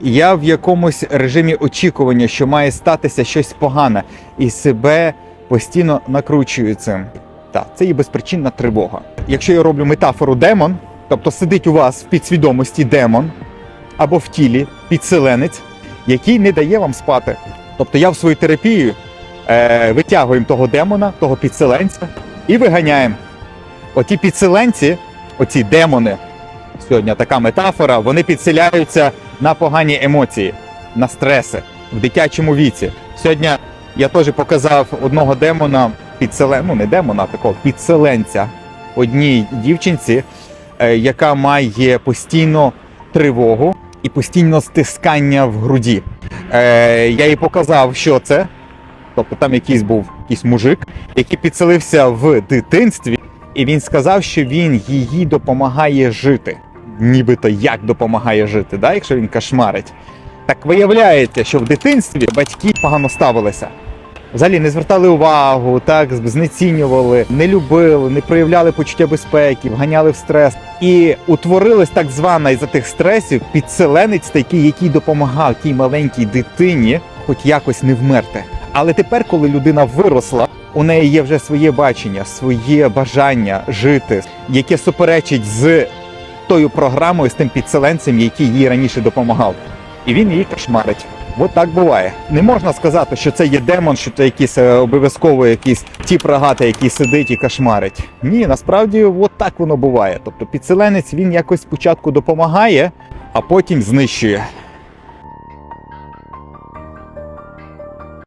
Я в якомусь режимі очікування, що має статися щось погане, і себе постійно накручую цим. Так, це є безпричинна тривога. Якщо я роблю метафору демон, тобто сидить у вас в підсвідомості демон або в тілі підселенець, який не дає вам спати. Тобто я в свою терапію е, витягуємо того демона, того підселенця і виганяємо. Оті підселенці, оці демони, сьогодні така метафора, вони підселяються на погані емоції, на стреси в дитячому віці. Сьогодні я теж показав одного демона, підселен... ну не демона, а такого підселенця одній дівчинці, е, яка має постійно тривогу і постійно стискання в груді. Е, я їй показав, що це. Тобто там якийсь був якийсь мужик, який підселився в дитинстві, і він сказав, що він їй допомагає жити. Нібито як допомагає жити, да? якщо він кошмарить. Так виявляється, що в дитинстві батьки погано ставилися. Взагалі не звертали увагу, так знецінювали, не любили, не проявляли почуття безпеки, вганяли в стрес. І утворилось так звана із тих стресів підселенець такий, який допомагав тій маленькій дитині, хоч якось не вмерти. Але тепер, коли людина виросла, у неї є вже своє бачення, своє бажання жити, яке суперечить з тою програмою, з тим підселенцем, який їй раніше допомагав. І він її кошмарить. От так буває. Не можна сказати, що це є демон, що це якийсь е, обов'язково якісь ті прагати, які сидить і кошмарить. Ні, насправді от так воно буває. Тобто підселенець він якось спочатку допомагає, а потім знищує.